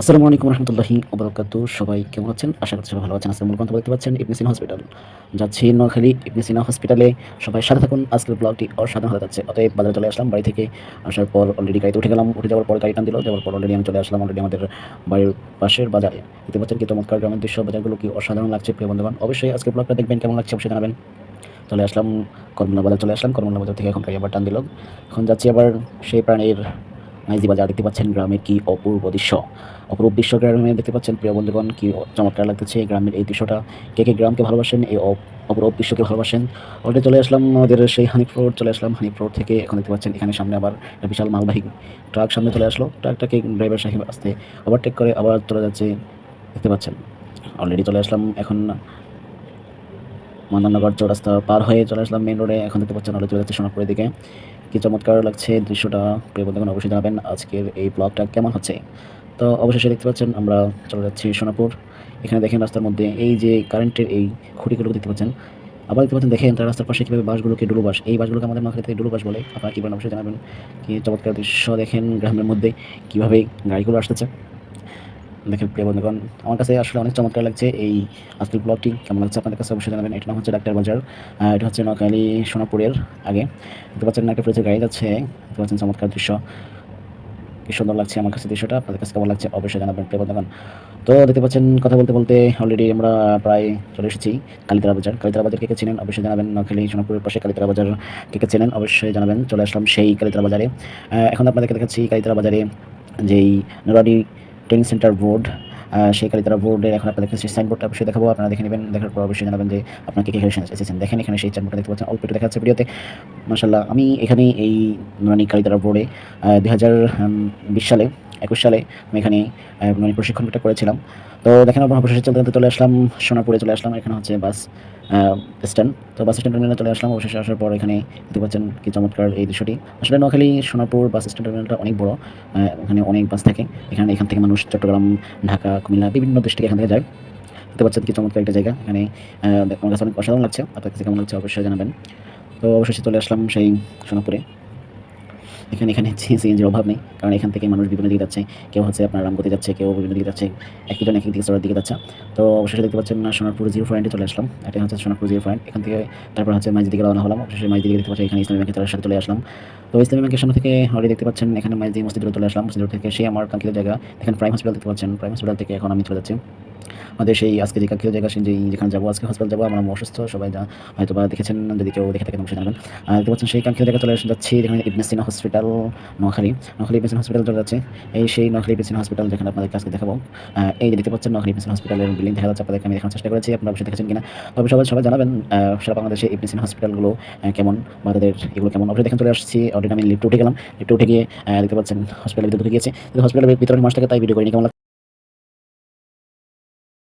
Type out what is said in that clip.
আসসালামু আলাইকুম রহমতুল্লাহি ওবরাকাত সবাই কেমন আছেন? আশা করছি সবাই ভালো আছেন। আজকের মূল গন্তব্য দেখতে পাচ্ছেন ইবনে হসপিটাল যাচ্ছি নোয়াখালী ইবনে হসপিটালে সবাই সাথে থাকুন। আজকের ব্লগটি অসাধারণ হয়ে যাচ্ছে। অতএব বাজারে চলে আসলাম, বাড়ি থেকে আসার পর অলরেডি গাড়িতে উঠে গেলাম। উঠে যাওয়ার পর গাড়ি টান দিল। যাওয়ার পর অলরেডি আমি চলে আসলাম অলরেডি আমাদের বাড়ির পাশের বাজারে। দেখতে পাচ্ছেন কি চমৎকার গ্রামের দৃশ্য। বাজারগুলো কি অসাধারণ লাগছে, প্রিয় বন্ধুগণ। অবশ্যই আজকের ব্লগটা দেখবেন, কেমন লাগছে অবশ্যই জানাবেন। চলে আসলাম, কর্মলা বাজার চলে আসলাম। কর্মলা বাজার থেকে এখন গাড়ি আবার টান দিল। এখন যাচ্ছি আবার সেই প্রাণীর মাইজি বাজার দেখতে পাচ্ছেন গ্রামের কি অপূর্ব দৃশ্য। অপরূপ দৃশ্য গ্রামে দেখতে পাচ্ছেন প্রিয় বন্ধুগণ, কি চমৎকার লাগতেছে গ্রামের এই দৃশ্যটা। কে কে গ্রামকে ভালোবাসেন, এই অপ- অপরূপ দৃশ্যকে ভালোবাসেন। অলরেডি চলে আসলাম আমাদের সেই হানিফ চলে আসলাম হানিফ থেকে। এখন দেখতে পাচ্ছেন এখানে সামনে আবার বিশাল মালবাহী ট্রাক সামনে চলে আসলো। ট্রাকটাকে ড্রাইভার সাহেব আসতে ওভারটেক করে আবার চলে যাচ্ছে। দেখতে পাচ্ছেন অলরেডি চলে আসলাম এখন মন্দাননগর চৌরাস্তা পার হয়ে চলে আসলাম মেন রোডে এখন দেখতে পাচ্ছেন অলরেডি চলে যাচ্ছে সোনাপুরের দিকে। কি চমৎকার লাগছে দৃশ্যটা, প্রিয় বন্ধুগণ অবশ্যই জানাবেন আজকের এই ব্লগটা কেমন হচ্ছে। তো অবশেষে দেখতে পাচ্ছেন আমরা চলে যাচ্ছি সোনাপুর। এখানে দেখেন রাস্তার মধ্যে এই যে কারেন্টের এই খুঁটিগুলো দেখতে পাচ্ছেন। আবার দেখতে পাচ্ছেন, দেখেন তার রাস্তার পাশে কীভাবে বাসগুলোকে ডুলু বাস এই বাসগুলোকে আমাদের থেকে ডুলু বাস বলে। আপনারা কীভাবে অবশ্যই জানাবেন। কি চমৎকার দৃশ্য দেখেন গ্রামের মধ্যে, কীভাবে গাড়িগুলো আসতেছে। দেখেন প্রিয় বন্ধুগণ, আমার কাছে আসলে অনেক চমৎকার লাগছে এই আজকের ব্লগটি কেমন লাগছে আপনাদের কাছে অবশ্যই জানাবেন। এটা নাম হচ্ছে ডাক্তার বাজার এটা হচ্ছে নোয়াখালী সোনাপুরের আগে। দেখতে পাচ্ছেন একটা ফ্রিজের গাড়ি যাচ্ছে, দেখতে পাচ্ছেন চমৎকার দৃশ্য। কি সুন্দর লাগছে আমার কাছে দৃশ্যটা, আপনাদের কাছে কেমন লাগছে অবশ্যই জানাবেন, প্রিয় বন্ধুগণ। তো দেখতে পাচ্ছেন, কথা বলতে বলতে অলরেডি আমরা প্রায় চলে এসেছি কালিতারা বাজার। কালিতারা বাজার কে চেনেন অবশ্যই জানাবেন, নোয়াখালী সোনাপুরের পাশে কালিতারা বাজার কে চেনেন অবশ্যই জানাবেন। চলে আসলাম সেই কালিতারা বাজারে। এখন আপনাদেরকে দেখাচ্ছি কালিতারা বাজারে যেই নুরানি ট্রেনিং সেন্টার বোর্ড সেই কালিতারা বোর্ডে এখন আপনাদের কাছে সাইনবোর্ডটা অবশ্যই দেখাবো, আপনারা দেখে নেবেন, দেখার পর অবশ্যই জানাবেন যে আপনাকে কে এখানে এসেছেন। দেখেন, এখানে সেই সাইনবোর্ডটা দেখতে পাচ্ছেন, অল্প একটু দেখা যাচ্ছে ভিডিওতে। মাসাল্লাহ আমি এখানে এই নুরানি কালিতারা বোর্ডে দুই হাজার বিশ সালে, একুশ সালে আমি এখানে মানে প্রশিক্ষণটা করেছিলাম। তো দেখেন অবশেষে চলতে চলতে চলে আসলাম সোনাপুরে চলে আসলাম, এখানে হচ্ছে বাস স্ট্যান্ড। তো বাস স্ট্যান্ড টার্মিনালে চলে আসলাম। অবশেষে আসার পর এখানে দেখতে পাচ্ছেন কি চমৎকার এই দৃশ্যটি। আসলে নোয়াখালী, সোনাপুর বাস স্ট্যান্ড টার্মিনালটা অনেক বড়। এখানে অনেক বাস থাকে। এখানে এখান থেকে মানুষ চট্টগ্রাম, ঢাকা, কুমিল্লা বিভিন্ন থেকে এখান থেকে যায়। দেখতে পাচ্ছেন কি চমৎকার একটা জায়গা। এখানে আমার কাছে অনেক অসাধারণ লাগছে। আপনার কাছে কেমন লাগছে অবশ্যই জানাবেন। তো অবশেষে চলে আসলাম সেই সোনাপুরে। এখানে এখানে সিএনজির অভাব নেই। কারণ এখান থেকে মানুষ বিভিন্ন দিকে যাচ্ছে। কেউ হচ্ছে আপনার রামগতি যাচ্ছে, কেউ বিভিন্ন দিকে যাচ্ছে। একজন এক এক দিকে চলার দিকে যাচ্ছে। তো অবশেষে দেখতে পাচ্ছেন না, সোনারপুর জিরো পয়েন্টে চলে আসলাম। এটা হচ্ছে সোনারপুর জিরো পয়েন্ট এখান থেকে তারপর হচ্ছে মাইজি দিকে রওনা হলাম। অবশেষে মাইজি দিকে দেখতে পাচ্ছি এখানে ইসলামী ব্যাংকের সাথে চলে আসলাম। তো ইসলামী ব্যাংকের সামনে থেকে অলরেডি দেখতে পাচ্ছেন, এখানে মাইজি মসজিদ চলে আসলাম। মসজিদ থেকে সেই আমার কাঙ্ক্ষিত জায়গা। এখানে প্রাইম হসপিটাল দেখতে পাচ্ছেন। প্রাইম হসপিটাল থেকে এখন আমি চলে যাচ্ছি। আমাদের সেই আজকে যে কাঙ্ক্ষিত জায়গা, সেই যেখানে যাব, আজকে হসপিটাল যাব, আমরা অসুস্থ, সবাই হয়তো বা দেখেছেন, যদি কেউ দেখে থাকেন, অবশ্যই জানাবেন। দেখতে পাচ্ছেন, সেই কাঙ্ক্ষিত জায়গা চলে যাচ্ছি, যেখানে Ibn Sina hospital Noakhali. Noakhali patient hospital চলে যাচ্ছে এই সেই নোয়াখালী পেশেন্ট হসপিটাল যেখানে আপনাদের আজকে দেখাবো। এই যে দেখতে পাচ্ছেন নোয়াখালী পেশেন্ট হসপিটাল হসপিটালের বিল্ডিং দেখা যাচ্ছে আপনাদেরকে আমি দেখানোর চেষ্টা করেছি। আপনারা অবশ্যই দেখেছেন কিনা। তবে সবাই সবাই জানাবেন সারা বাংলাদেশে এই পেশেন্ট হসপিটালগুলো কেমন বা তাদের এগুলো কেমন। অবশ্যই দেখেন চলে আসছি। অলরেডি আমি লিফ্টে উঠে গেলাম। লিফ্টে উঠে গিয়ে দেখতে পাচ্ছেন হসপিটালের ভিতরে ঢুকে গিয়েছে। হসপিটালের ভিতরে মাস থাকে, তাই ভিডিও করিনি। কেমন?